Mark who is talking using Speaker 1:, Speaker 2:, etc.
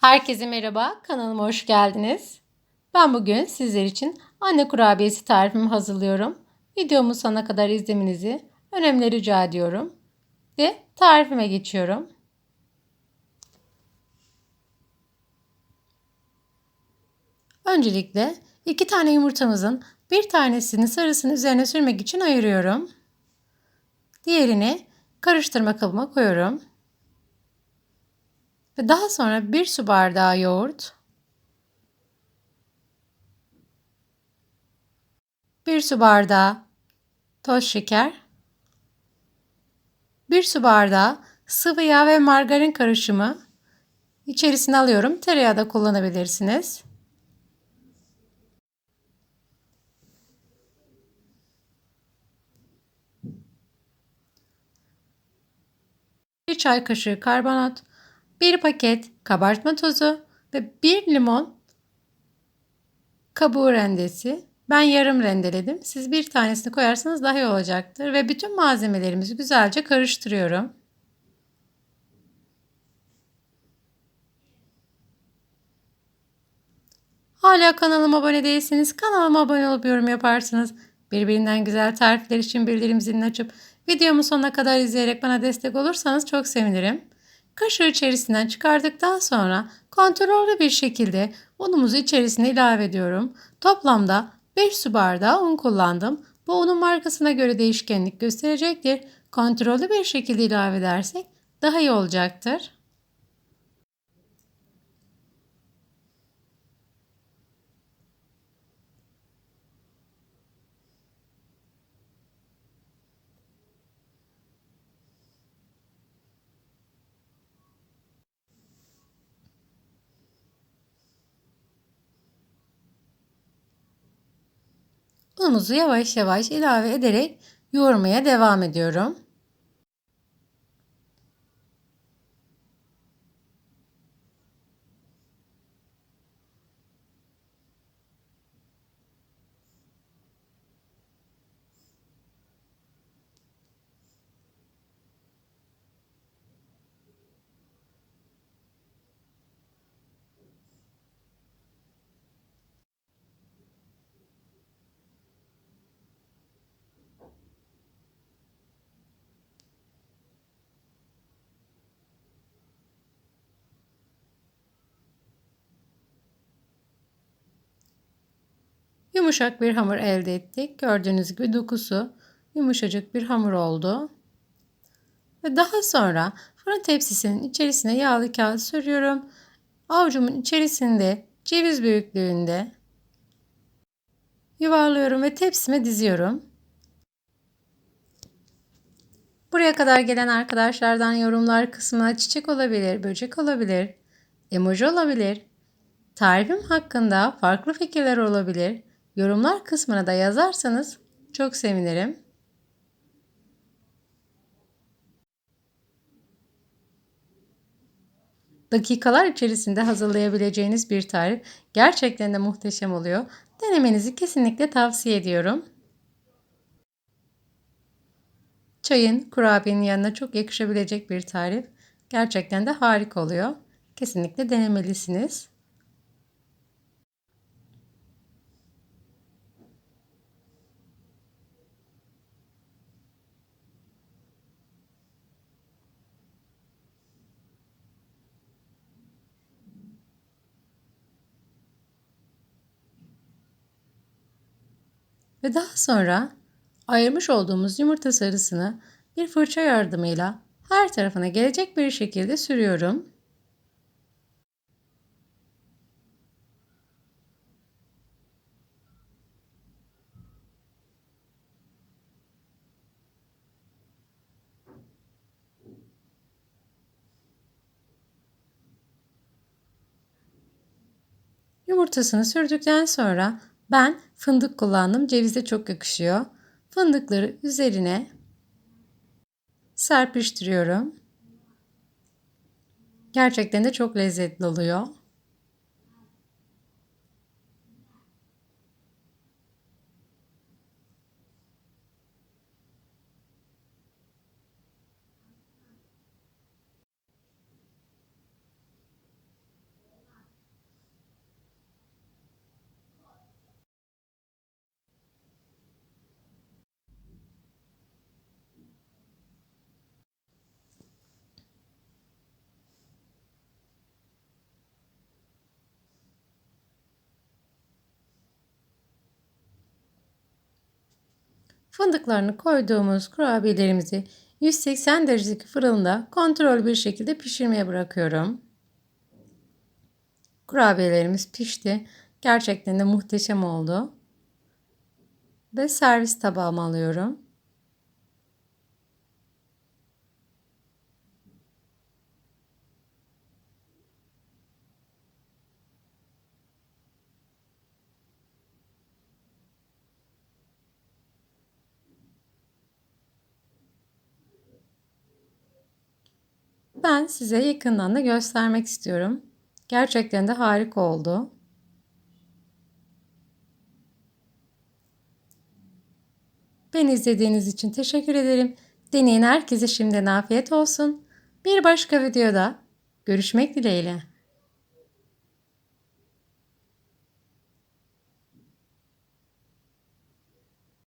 Speaker 1: Herkese merhaba, kanalıma hoş geldiniz. Ben bugün sizler için anne kurabiyesi tarifimi hazırlıyorum. Videomu sonuna kadar izlemenizi önemli rica ediyorum. Ve tarifime geçiyorum. Öncelikle iki tane yumurtamızın bir tanesini sarısını üzerine sürmek için ayırıyorum. Diğerini karıştırma kabıma koyuyorum. Ve daha sonra bir su bardağı yoğurt, bir su bardağı toz şeker, bir su bardağı sıvı yağ ve margarin karışımı içerisine alıyorum. Tereyağı da kullanabilirsiniz. Bir çay kaşığı karbonat, 1 paket kabartma tozu ve 1 limon kabuğu rendesi. Ben yarım rendeledim. Siz bir tanesini koyarsanız daha iyi olacaktır. Ve bütün malzemelerimizi güzelce karıştırıyorum. Hala kanalıma abone değilseniz kanalıma abone olup yorum yaparsınız. Birbirinden güzel tarifler için bildirim zilini açıp videomu sonuna kadar izleyerek bana destek olursanız çok sevinirim. Kaşığı içerisinden çıkardıktan sonra kontrollü bir şekilde unumuzu içerisine ilave ediyorum. Toplamda 5 su bardağı un kullandım. Bu unun markasına göre değişkenlik gösterecektir. Kontrollü bir şekilde ilave edersek daha iyi olacaktır. Unumuzu yavaş yavaş ilave ederek yoğurmaya devam ediyorum. Yumuşak bir hamur elde ettik. Gördüğünüz gibi dokusu yumuşacık bir hamur oldu. Ve daha sonra fırın tepsisinin içerisine yağlı kağıt sürüyorum. Avucumun içerisinde ceviz büyüklüğünde yuvarlıyorum ve tepsime diziyorum. Buraya kadar gelen arkadaşlardan yorumlar kısmına çiçek olabilir, böcek olabilir, emoji olabilir. Tarifim hakkında farklı fikirler olabilir. Yorumlar kısmına da yazarsanız çok sevinirim. Dakikalar içerisinde hazırlayabileceğiniz bir tarif gerçekten de muhteşem oluyor. Denemenizi kesinlikle tavsiye ediyorum. Çayın, kurabiyenin yanına çok yakışabilecek bir tarif. Gerçekten de harika oluyor. Kesinlikle denemelisiniz. Ve daha sonra ayırmış olduğumuz yumurta sarısını bir fırça yardımıyla her tarafına gelecek bir şekilde sürüyorum. Yumurtasını sürdükten sonra ben fındık kullandım. Ceviz de çok yakışıyor. Fındıkları üzerine serpiştiriyorum. Gerçekten de çok lezzetli oluyor. Fındıklarını koyduğumuz kurabiyelerimizi 180 derecelik fırında kontrol bir şekilde pişirmeye bırakıyorum. Kurabiyelerimiz pişti. Gerçekten de muhteşem oldu. Ve servis tabağıma alıyorum. Ben size yakından da göstermek istiyorum. Gerçekten de harika oldu. Beni izlediğiniz için teşekkür ederim. Deneyin herkese şimdiden afiyet olsun. Bir başka videoda görüşmek dileğiyle.